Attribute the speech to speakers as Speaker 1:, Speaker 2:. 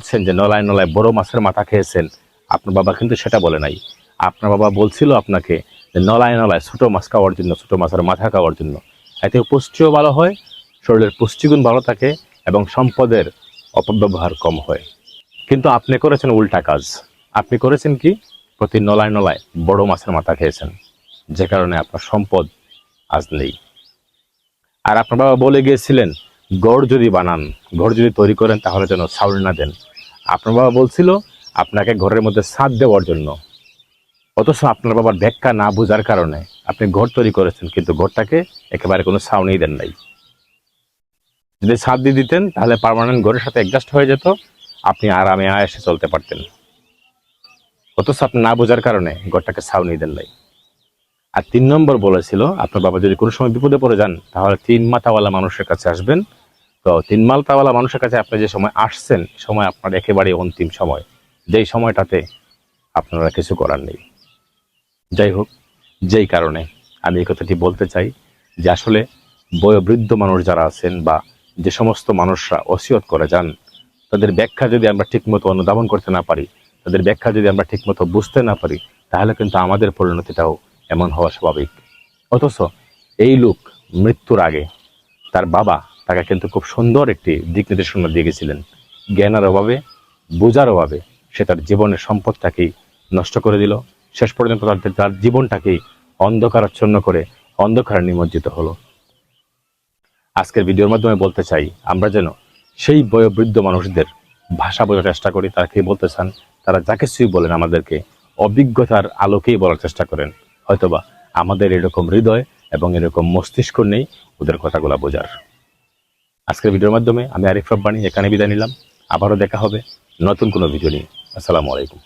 Speaker 1: বলছেন যে নলায় নলায় বড় মাছের মাথা খেয়েছেন। আপনার বাবা কিন্তু সেটা বলে নাই। আপনার বাবা বলছিল আপনাকে যে নলায় নলায় ছোটো মাছ খাওয়ার জন্য, ছোটো মাছের মাথা খাওয়ার জন্য। এতে পুষ্টিও ভালো হয়, শরীরের পুষ্টিগুণ ভালো থাকে এবং সম্পদের অপব্যবহার কম হয়। কিন্তু আপনি করেছেন উল্টা কাজ। আপনি করেছেন কি? প্রতি নলায় নলায় বড় মাছের মাথা খেয়েছেন। যে কারণে আপনার সম্পদ আজ নেই। আর আপনার বাবা বলে গিয়েছিলেন, গড় যদি বানান, ঘর যদি তৈরি করেন তাহলে যেন ছাউল না দেন। আপনার বাবা বলছিল, আপনাকে ঘরের মধ্যে ছাদ দেওয়ার জন্য। অথচ আপনার বাবার ব্যাখ্যা না বোঝার কারণে আপনি ঘর তৈরি করেছেন, কিন্তু ঘরটাকে একেবারে কোনো ছাউনি দেন নাই। যদি ছাদ দিয়ে দিতেন, তাহলে পার্মানেন্ট ঘরের সাথে অ্যাডজাস্ট হয়ে যেত, আপনি আরামে আয়াসে চলতে পারতেন। অথচ আপনি না বোঝার কারণে ঘরটাকে ছাউনি দেন নাই। আর তিন নম্বর বলেছিল, আপনার বাবা যদি কোনো সময় বিপদে পড়ে যান, তাহলে তিন মাথাওয়ালা মানুষের কাছে আসবেন তো তিন মালতাওয়ালা মানুষের কাছে আপনি যে সময় আসছেন সময় আপনার একেবারে অন্তিম সময়। যেই সময়টাতে আপনারা কিছু করার নেই। যাই হোক, যেই কারণে আমি এই কথাটি বলতে চাই যে আসলে বয়োবৃদ্ধ মানুষ যারা আছেন বা যে সমস্ত মানুষরা ওসিয়ত করে যান, তাদের ব্যাখ্যা যদি আমরা ঠিকমতো অনুধাবন করতে না পারি, তাদের ব্যাখ্যা যদি আমরা ঠিকমতো বুঝতে না পারি, তাহলে কিন্তু আমাদের পরিণতিটাও এমন হওয়া স্বাভাবিক। অথচ এই লোক মৃত্যুর আগে তার বাবা তাকে কিন্তু খুব সুন্দর একটি দিক নির্দেশনা দিয়ে গেছিলেন। জ্ঞানের অভাবে, বোঝার অভাবে সে তার জীবনের সম্পদটাকেই নষ্ট করে দিল। শেষ পর্যন্ত তার তার জীবনটাকেই অন্ধকারাচ্ছন্ন করে অন্ধকারে নিমজ্জিত হলো। আজকের ভিডিওর মাধ্যমে বলতে চাই, আমরা যেন সেই বয়োবৃদ্ধ মানুষদের ভাষা বোঝার চেষ্টা করি, তারা কি বলতে চান? তারা যা কিছুই বলেন আমাদেরকে অভিজ্ঞতার আলোকেই বলার চেষ্টা করেন। হয়তোবা আমাদের এরকম হৃদয় এবং এরকম মস্তিষ্ক নেই ওদের কথাগুলো বোঝার। আজকের ভিডিওর মাধ্যমে আমি আরিফ রব্বানি, এখানে বিদায় নিলাম। আবারও দেখা হবে নতুন কোনো ভিডিও নিয়ে। আসসালামু আলাইকুম।